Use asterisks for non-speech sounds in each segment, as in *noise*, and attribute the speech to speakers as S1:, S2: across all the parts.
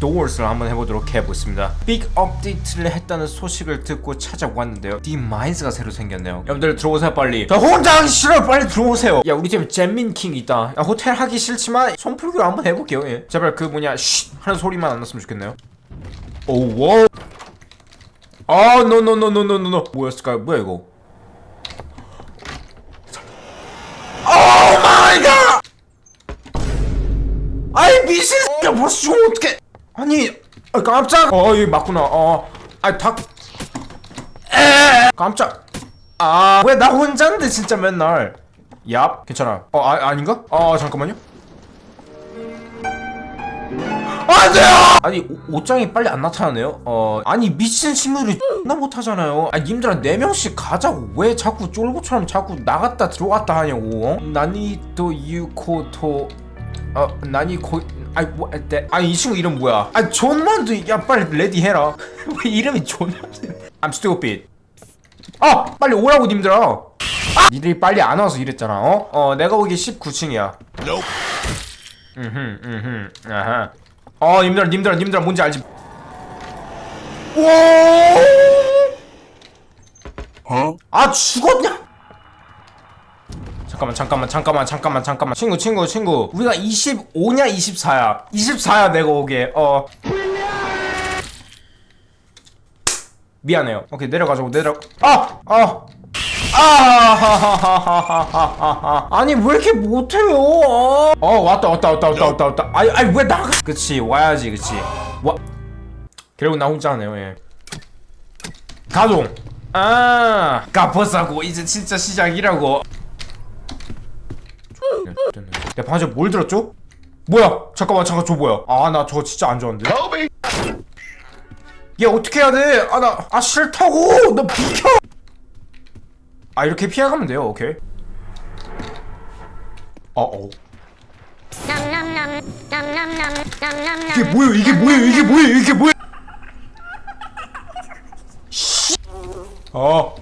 S1: 도어스를 한번 해보도록 해보겠습니다. 빅 업데이트를 했다는 소식을 듣고 찾아왔는데요. 디마이즈가 새로 생겼네요. 여러분들 들어오세요 빨리. 저 혼자 하기 싫어요 빨리 들어오세요. 야 우리 팀에 잼민킹 있다. 야, 호텔 하기 싫지만 손풀기로 한번 해볼게요. 예. 제발 그 뭐냐 쉿! 하는 소리만 안 났으면 좋겠네요. 오 와우. 아 노노노노노노노. 뭐였을까요? 뭐야 이거 벌써 죽으면 어떡해? 아니 아, 깜짝. 어 여기 맞구나. 어아닭. 에. 깜짝. 아 왜 나 혼자인데 진짜 맨날? 얍. 괜찮아. 어 아, 아닌가? 아 잠깐만요. 안돼요! 아니 오- 옷장이 빨리 안 나타나네요? 어 아니 미친 친구들이 나 못하잖아요. 아니 님들아 네 명씩 가자고. 왜 자꾸 쫄보처럼 자꾸 나갔다 들어갔다 하냐고 어? 나니도 유코토 어 나니 고 아이 뭐 네. 아니 이 친구 이름 뭐야? 아 존만도 야 빨리 레디 해라. *laughs* 왜 이름이 존만도 I'm stupid. 아 빨리 오라고 님들아. 아! 니들이 빨리 안 와서 이랬잖아 어? 어 내가 보기 19층이야. 음흠 음흠. 아하. 어 님들아 님들아 님들아 뭔지 알지? 아 죽었냐 잠깐만 잠깐만 잠깐만 잠깐만 잠깐만 친구 친구 친구 우리가 25냐 24야 24야 내가 오게 어 미안해요 오케이 내려가자고 내려 아 아 아, *laughs* 아니 왜 이렇게 못해요? 어, 어 왔다 왔다 왔다 왔다 왔다 왔다. 아니 아니 왜 나가? 그치 와야지 그치. 와. 결국 나 혼자 하네요 예. 가동. 아 갚았사고 이제 진짜 시작이라고. 내 방금 뭘 들었죠? 뭐야? 잠깐만 잠깐 저 뭐야? 아 나 저거 진짜 안 좋아하는데. 얘 어떻게 해야 돼? 아 나 아 싫다고. 너 비켜. 아 이렇게 피해가면 돼요. 오케이. 어 어. 이게 뭐예요? 이게 뭐예요? 이게 뭐예요? 이게 뭐예요? 어.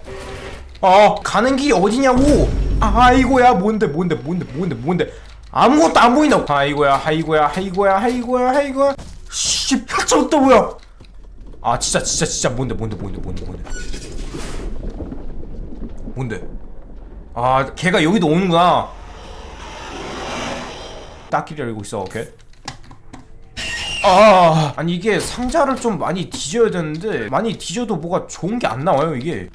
S1: 어, 가는 길이 어디냐고. 아이고야, 뭔데, 뭔데, 뭔데, 뭔데, 뭔데. 아무것도 안 보인다고. 아이고야, 아이고야, 아이고야, 아이고야, 아이고야. 씨, 저또 뭐야? 아, 진짜, 진짜, 진짜, 뭔데, 뭔데, 뭔데, 뭔데, 뭔데. 뭔데? 아, 걔가 여기도 오는구나. 딱끼리 열고 있어, 오케이. 아, 아니 이게 상자를 좀 많이 뒤져야 되는데 많이 뒤져도 뭐가 좋은 게 안 나와요 이게.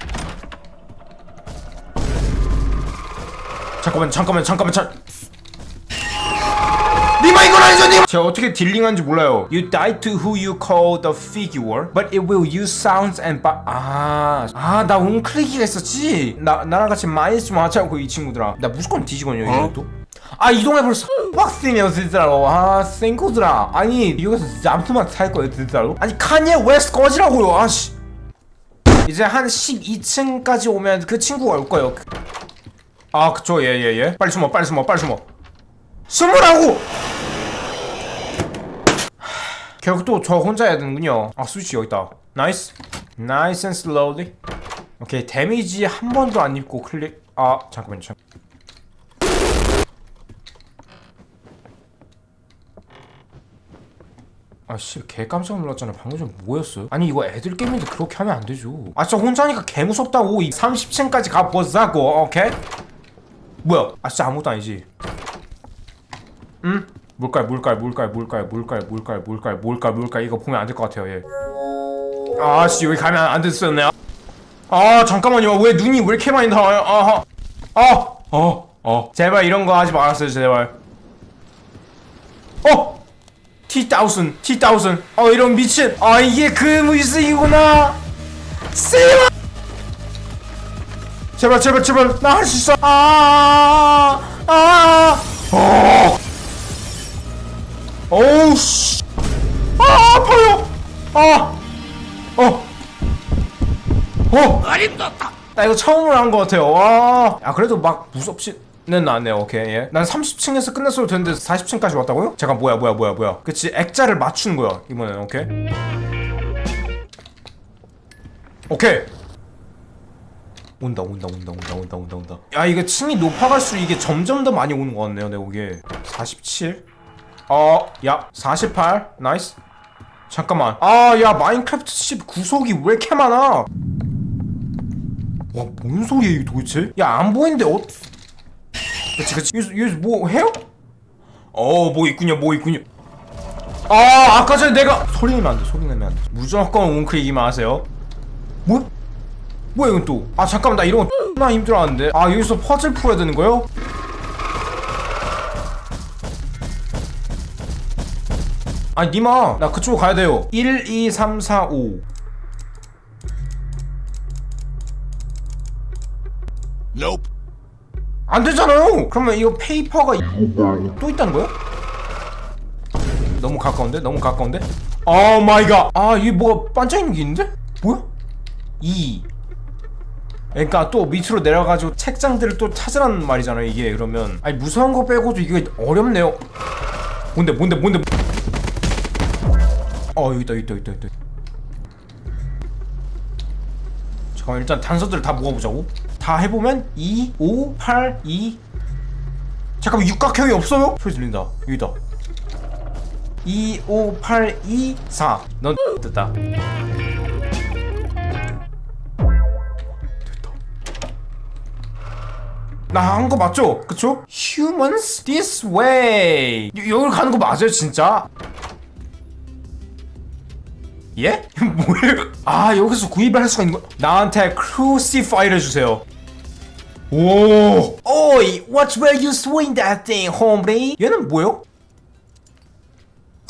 S1: 잠깐만, 잠깐만, 잠깐만, 잠. 니마. 제가 어떻게 딜링한지 몰라요. You die to who you call the figure, but it will use sounds and ba. 아, 아, 나 웅클리기가 있었지. 나 나랑 같이 마이스 좀 하자고 이 친구들아. 나 무조건 뒤지거든요 이것도. 아 이동해 벌써 빡세네요 진짜로 아 생코드라 아니 여기서 잠수만 탈 거예요 진짜로 아니 카니에 웨스트 꺼지라고요 아씨 이제 한 12층까지 오면 그 친구가 올 거예요 아 그쵸 예예예 예, 예. 빨리 숨어 빨리 숨어 빨리 숨어 숨으라고 하, 결국 또 저 혼자 해야 되는군요. 아 스위치 여기 있다. 나이스. 나이스 앤 슬로우리. 오케이 데미지 한 번도 안 입고 클릭 아 잠깐만요 잠 아씨 개 깜짝 놀랐잖아 방금 전 뭐였어요? 아니 이거 애들 게임인데 그렇게 하면 안 되죠. 아 진짜 혼자니까 개 무섭다고. 이 30층까지 가보자고. 오케이? 뭐야? 아 진짜 아무것도 아니지. 응? 물깔 물깔 물깔 물깔 물깔 물깔 물깔 물깔 이거 보면 안 될 것 같아요 얘 아씨 여기 가면 안 됐었네 아 잠깐만요 왜 눈이 왜 이렇게 많이 나와요 아하 아어어 어. 제발 이런 거 하지 말았어요 제발 어 T1000, T1000. 어 이런 미친. 아 이게 그 무이스이구나. 씨발. 제발 제발 제발 나 할 수 있어. 아. 아. 어. 나 이거 처음으로 한 것 같아요. 와. 야 그래도 막 무섭지는 않네요. 오케이. 예. 난 30층에서 끝냈어도 되는데 40층까지 왔다고요? 잠깐 뭐야 뭐야 뭐야 뭐야. 그치 액자를 맞춘 거야 이번엔 오케이. 오케이. 온다 온다 온다 온다 온다 온다 온다. 야 이게 층이 높아갈수록 이게 점점 더 많이 오는 것 같네요. 내 보기에 47. 어 야 48 나이스 잠깐만 아 야 마인크래프트 집 구석이 왜 이렇게 많아 와 뭔 소리야 이게 도대체? 야 안 보이는데 어? 그치 그치. 여기서, 여기서 뭐 해요? 어 뭐 있군요 뭐 있군요. 아 아까 전에 내가 소리 내면 안 돼 소리 내면 안 돼. 무조건 웅크리기만 하세요. 뭐? 뭐야 이건 또? 아 잠깐만 나 이런 거 X나 힘들어하는데. 아 여기서 퍼즐 풀어야 되는 거요? 아니 니마 나 그쪽으로 가야 돼요. 1, 2, 3, 4, 5
S2: Nope.
S1: 안 되잖아요 그러면 이거 페이퍼가 또 있다는 거야? 너무 가까운데? 너무 가까운데? 오 마이 갓 아 이게 뭐가 반짝이는 게 있는데? 뭐야? 2 그러니까 또 밑으로 내려가지고 책장들을 또 찾으라는 말이잖아요 이게 그러면 아니 무서운 거 빼고도 이게 어렵네요 뭔데 뭔데 뭔데 어 여기 있다 여기 있다 여기 있다 잠깐만 일단 단서들을 다 모아 보자고 다 해보면 2, 5, 8, 2 잠깐만 육각형이 없어요? 소리 들린다 여기다 2, 5, 8, 2, 4넌 됐다 나 한 거 맞죠? 그쵸? Humans this way 여, 여기로 가는 거 맞아요 진짜? 예? *laughs* 뭐예요? 아 여기서 구입을 할 수가 있는 거 나한테 크루시파이를 주세요 오 오이 What were you swing that thing, hombre? 얘는 뭐요?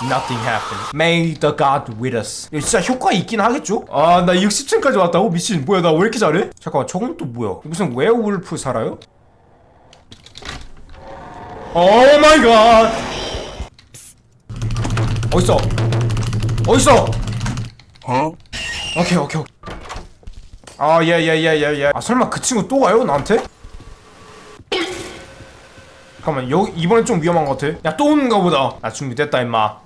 S1: Nothing happened. May the God with us. 이거 진짜 효과 있긴 하겠죠? 아, 나 60층까지 왔다고? 미친. 뭐야, 나 왜 이렇게 잘해? 잠깐만, 저건 또 뭐야? 무슨 웨어울프 살아요? 오 마이 갓! 어딨어? 어딨어?
S2: Huh?
S1: 오케이, 오케이, 오케이. 아, 예, 예, 예, 예, 예. 아, 설마 그 친구 또 와요? 나한테? 잠깐만, 여기, 이번엔 좀 위험한 것 같아. 야, 또 오는가 보다. 나 준비됐다, 임마.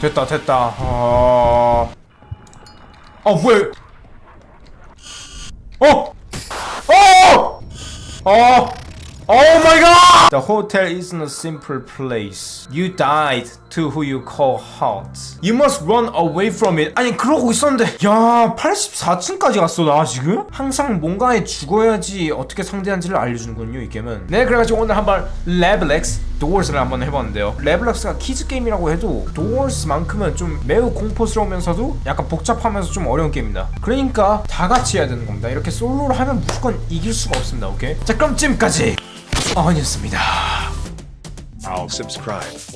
S1: 됐다, 됐다. 어... 어, 뭐야? 어! 어! 어! The hotel isn't a simple place. You died to who you call hot. You must run away from it. 아니 그러고 있었는데 야 84층까지 갔어 나 지금? 항상 뭔가에 죽어야지 어떻게 상대하는지를 알려주는군요 이 게임은 네 그래가지고 오늘 한번 레블렉스 도어스를 한번 해봤는데요 레블렉스가 키즈 게임이라고 해도 도어스만큼은 좀 매우 공포스러우면서도 약간 복잡하면서 좀 어려운 게임입니다 그러니까 다 같이 해야 되는 겁니다 이렇게 솔로로 하면 무조건 이길 수가 없습니다 오케이? 자 그럼 지금까지 어니였습니다
S2: I'll subscribe.